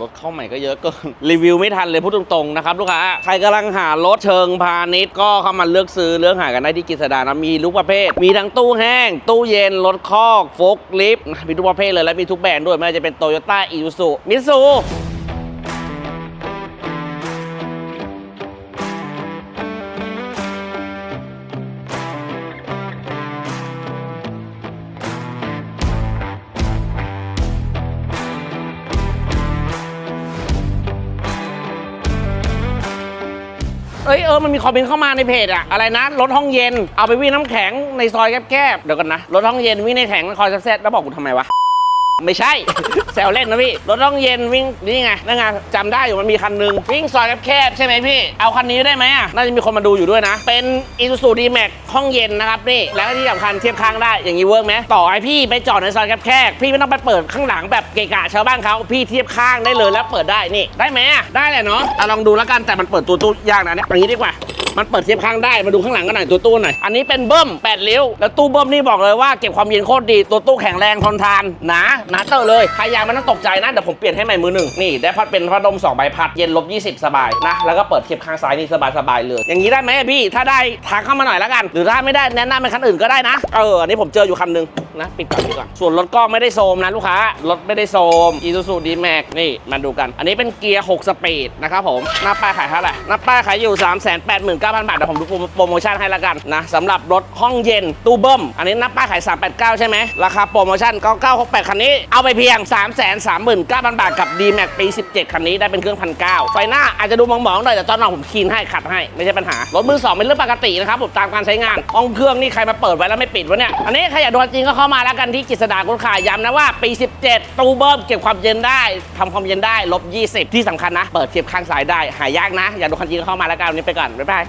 รถเข้าใหม่ก็เยอะเกินรีวิวไม่ทันเลยพูดตรงๆนะครับลูกค้าใครกำลังหารถเชิงพาณิชย์ก็เข้ามาเลือกซื้อเลือกหากันได้ที่กิษดานะมีทุกประเภท มีทั้งตู้แห้ง ตู้เย็นรถคอกโฟกลิฟต์มีทุกประเภทเลยและมีทุกแบรนด์ด้วยไม่ว่าจะเป็นโตโยต้าอิซูซุมิซู เอ้ยเออมันมีคอมเมนต์เข้ามาในเพจอะอะไรนะรถห้องเย็นเอาไปวิ่งน้ำแข็งในซอยแคบๆเดี๋ยวกันนะรถห้องเย็นวิ่งในแข็งคอยแซ่บๆแล้วบอกกูทำไมวะ ไม่ใช่ แซวเล่นนะพี่ รถห้องเย็นวิ่งนี่ไงนั่นไงจำได้อยู่มันมีคันหนึง วิ่งซอยแคบๆใช่ไหมพี่ เอาคันนี้ได้ไหมอะ น่าจะมีคนมาดูอยู่ด้วยนะ เป็น Isuzu D-Max ห้องเย็นนะครับนี่ แล้วที่สำคัญเทียบข้างได้อย่างนี้เวิร์กไหมต่อให้พี่ไปจอดในซอยแคบๆพี่ไม่ต้องไปเปิดข้างหลังแบบเกะกะชาวบ้านเขาพี่เทียบข้างได้เลยแล้วเปิดได้นี่ ได้ไหมอะได้แหละเนาะอะลองดูแล้วกันแต่มันเปิดตัวตู้ยากนะเนี่ยอย่างนี้ดีกว่า มันเปิดเทียบข้างได้มาดูข้างหลังกันหน่อยตัวตู้หน่อยอันนี้เป็นเบิ้ม8ลิ้วแล้วตู้เบิ้มนี่บอกเลยว่าเก็บความเย็นโคตรดีตัวตู้แข็งแรงทนทานหนาหนาเตอร์เลยใครอยากมันต้องตกใจนะเดี๋ยวผมเปลี่ยนให้ใหม่มือหนึ่งนี่ได้พัดเป็นพัดลม2ใบพัดเย็นลบ20 สบายนะแล้วก็เปิดเทียบข้างซ้ายนี่สบายสบายเลย อย่างนี้ได้ไหมพี่ถ้าได้ทักเข้ามาหน่อยแล้วกัน หรือถ้าไม่ได้แนะนำเป็นคันอื่นก็ได้นะเอออันนี้ผมเจออยู่คันหนึงนะปิดก่อนปิดก่อนส่วนรถก็ไม่ได้โซมนะลูกค้ารถไม่ได้โซม Isuzu D-Max นี่มาดูกัน อันนี้เป็นเกียร์6สปีดนะครับผมหน้าป้ายขายเท่าไหร่หน้าป้ายขายอยู่ 3 8 9 0 0 0 9,000 บาทเดี๋ยวผมดูโปรโมชั่นให้ละกันนะสำหรับรถห้องเย็นตู้เบิ้ม อันนี้น้าป้ายขาย 389 ใช่ไหมราคาโปรโมชั่นก็968 คันนี้ เอาไปเพียง 3 3 9 0 0 0 บาทกับ D-Max ปี 17 คันนี้ได้เป็นเครื่องพันเก้าไฟหน้าอาจจะดูมองๆหน่อยแต่ตอนนอกผมคลีนให้ขัดให้ไม่ใช่ปัญหารถมือสองเป็นเรื่องปกตินะครับผมตามการใช้งานห้องเครื่องนี่ใครมาเปิดไว้แล้วไม่ปิดวะเนี่ยอันนี้ใครอยากโดนจริงก็เข้ามาแล้วกันที่กิษดาคุณขายย้ำนะว่าปี 17 ตู้เบิ้มเก็บความเย็นได้ทำความเย็นได้ลบ20 ที่สำคัญนะ เปิดเทียบข้างซ้ายได้ หายากนะ อยากดูคันจริงก็เข้ามาแล้วกันวันนี้ไปก่อน บ๊ายบาย